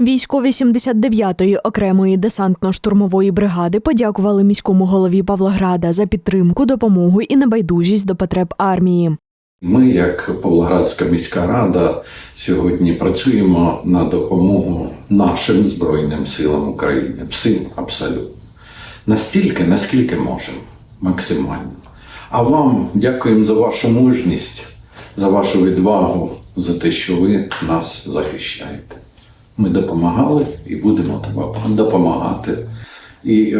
Військові 79-ї окремої десантно-штурмової бригади подякували міському голові Павлограда за підтримку, допомогу і небайдужість до потреб армії. Ми, як Павлоградська міська рада, сьогодні працюємо на допомогу нашим Збройним силам України. Всім абсолютно. Настільки, наскільки можемо, максимально. А вам дякуємо за вашу мужність, за вашу відвагу, за те, що ви нас захищаєте. Ми допомагали і будемо допомагати. І е,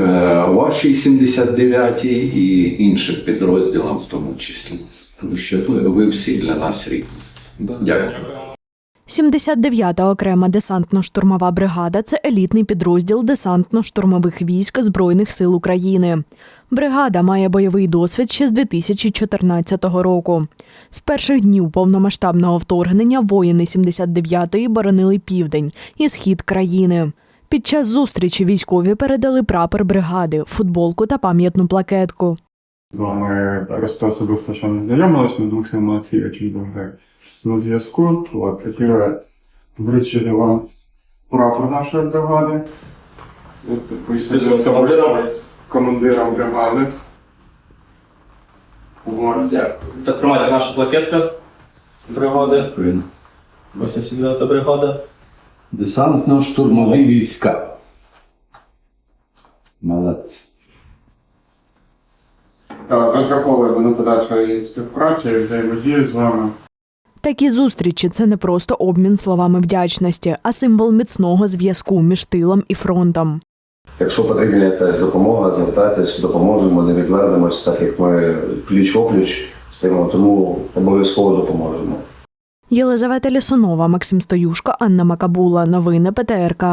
вашій 79-й, і іншим підрозділам в тому числі. Тому що ви, ви всі для нас рідні. Дякую. 79-та окрема десантно-штурмова бригада це елітний підрозділ десантно-штурмових військ Збройних сил України. Бригада має бойовий досвід ще з 2014 року. З перших днів повномасштабного вторгнення воїни 79-ї боронили південь і схід країни. Під час зустрічі військові передали прапор бригади, футболку та пам'ятну плакетку. З вами просто особисто ще не знайомились, ми двох Олексійовичем дуже на зв'язку. От, хотіли вручити вам прапор нашої бригади. Командиром бригади. От. Так тримайте наша плакетка бригади. 89-та бригада. Десантно-штурмові війська. Молодці. Так, Розраховуємо на подальшу співпрацю і взаємодію з вами. Такі зустрічі це не просто обмін словами вдячності, а символ міцного зв'язку між тилом і фронтом. Якщо потрібна якась допомога, звертайтесь, допоможемо, не відвернемось, так як ми пліч-опліч стоїмо, тому обов'язково допоможемо. Єлизавета Лісунова, Максим Стоюшко, Анна Макабула. Новини ПТРК.